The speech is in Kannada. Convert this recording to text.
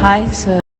hi sir